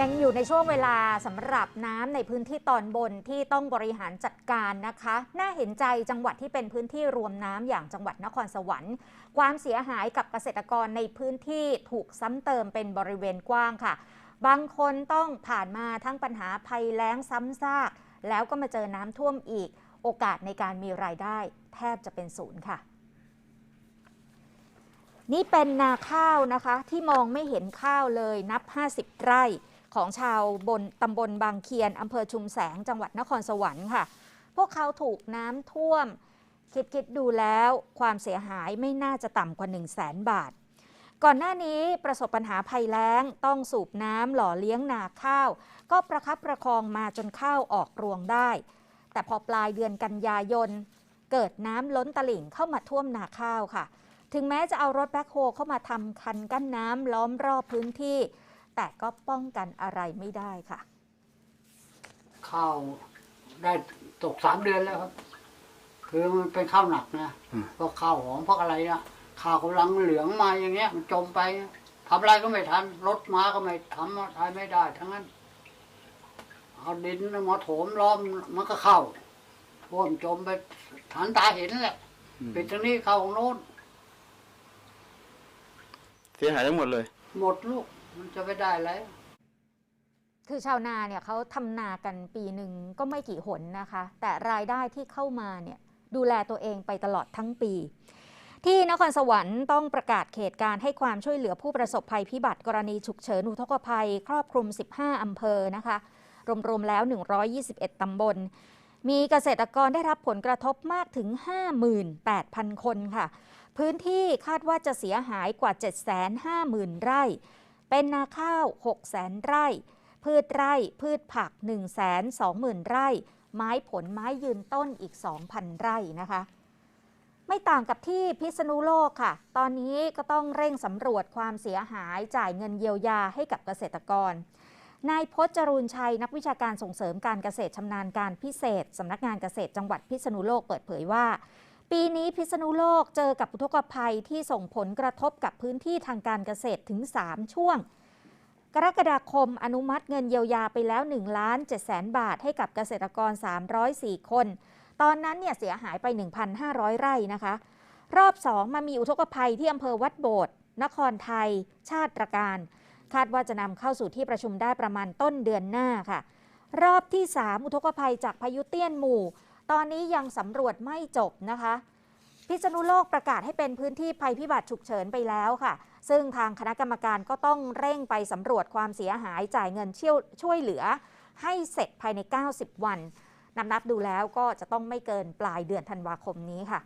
ยังอยู่ในช่วงเวลาสำหรับน้ำในพื้นที่ตอนบนที่ต้องบริหารจัดการนะคะ น่าเห็นใจจังหวัดที่เป็นพื้นที่รวมน้ำอย่างจังหวัดนครสวรรค์ ความเสียหายกับเกษตรกรในพื้นที่ถูกซ้ำเติมเป็นบริเวณกว้างค่ะ บางคนต้องผ่านมาทั้งปัญหาภัยแล้งซ้ำซาก แล้วก็มาเจอน้ำท่วมอีก โอกาสในการมีรายได้ แทบจะเป็นศูนย์ค่ะนี่เป็นนาข้าวนะคะที่มองไม่เห็นข้าวเลยนับ 50 ไร่ ของชาวบนตำบลบางเคียนอำเภอชุมแสงจังหวัดนครสวรรค์ค่ะ พวกเขาถูกน้ำท่วม คิดคิดดูแล้วความเสียหายไม่น่าจะต่ำกว่า 1 0 0 0 0แสนบาท ก่อนหน้านี้ประสบปัญหาภัยแล้ง ต้องสูบน้ำหล่อเลี้ยงนาข้าว ก็ประคับประคองมาจนข้าวออกรวงได้ แต่พอปลายเดือนกันยายนเกิดน้ำล้นตลิ่งเข้ามาท่วมนาข้าวค่ะ ถึงแม้จะเอารถแบ็คโฮเข้ามาทำคันกั้นน้ำล้อมรอบพื้นที่ แต่ก็ป้องกันอะไรไม่ได้ค่ะ ข้าวได้ตกสามเดือนแล้วครับ คือมันเป็นข้าวหนักนะอืมเพราะข้าวหอมเพราะอะไรนะข้าวกำลังเหลืองมาอย่างเงี้ย มันจมไปทำอะไรก็ไม่ทันรถม้าก็ไม่ทำอะไรไม่ได้ ทั้งนั้น เอาดินมาโถมล้อมมันก็เข้าท่วมจมไปฐานตาเห็นแหละปิดทางนี้เข้าของโน้นเสียหายทั้งหมดเลย หมดลูก มันจะไปได้แล้วคือชาวนาเนี่ยเขาทำนากันปีหนึ่งก็ไม่กี่หนนะคะ แต่รายได้ที่เข้ามาเนี่ยดูแลตัวเองไปตลอดทั้งปี ที่นครสวรรค์ต้องประกาศเขตการให้ความช่วยเหลือผู้ประสบภัยพิบัติกรณีฉุกเฉินอุทกภัย ครอบคลุม 15 อำเภอนะคะ รวมๆแล้ว 121 ตำบล มีเกษตรกรได้รับผลกระทบมากถึง 58,000 คนค่ะ พื้นที่คาดว่าจะเสียหายกว่า 750,000 ไร่ เป็นนาข้าว600,000ไร่ พืชไร่ พืชผัก 120,000 ไร่ ไม้ผลไม้ยืนต้นอีก 2,000 ไร่นะคะ ไม่ต่างกับที่พิษณุโลกค่ะ ตอนนี้ก็ต้องเร่งสำรวจความเสียหายจ่ายเงินเยียวยาให้กับเกษตรกรนายพจน์จรูนชัย นักวิชาการส่งเสริมการเกษตรชำนาญการพิเศษสำนักงานเกษตรจังหวัดพิษณุโลกเปิดเผยว่า ปีนี้พิษณุโลกเจอกับอุทกภัยที่ส่งผลกระทบกับพื้นที่ทางการเกษตรถึง 3 ช่วง กรกฎาคมอนุมัติเงินเยียวยาไปแล้ว1ล้าน7แสนบาทให้กับเกษตรกร 304 คน ตอนนั้นเนี่ยเสียหายไป 1,500 ไร่นะคะ รอบ 2 มามีอุทกภัยที่อำเภอวัดโบดนครไทย ชาติตรการ คาดว่าจะนำเข้าสู่ที่ประชุมได้ประมาณต้นเดือนหน้าค่ะ รอบที่ 3 อุทกภัยจากพายุเตี้ยนหมู่ ตอนนี้ยังสำรวจไม่จบนะคะ พิษณุโลกประกาศให้เป็นพื้นที่ภัยพิบัติฉุกเฉินไปแล้วค่ะ ซึ่งทางคณะกรรมการก็ต้องเร่งไปสำรวจความเสียหายจ่ายเงินช่วยช่วยเหลือ ให้เสร็จภายใน 90 วันนำนับดูแล้วก็จะต้องไม่เกินปลายเดือนธันวาคมนี้ค่ะ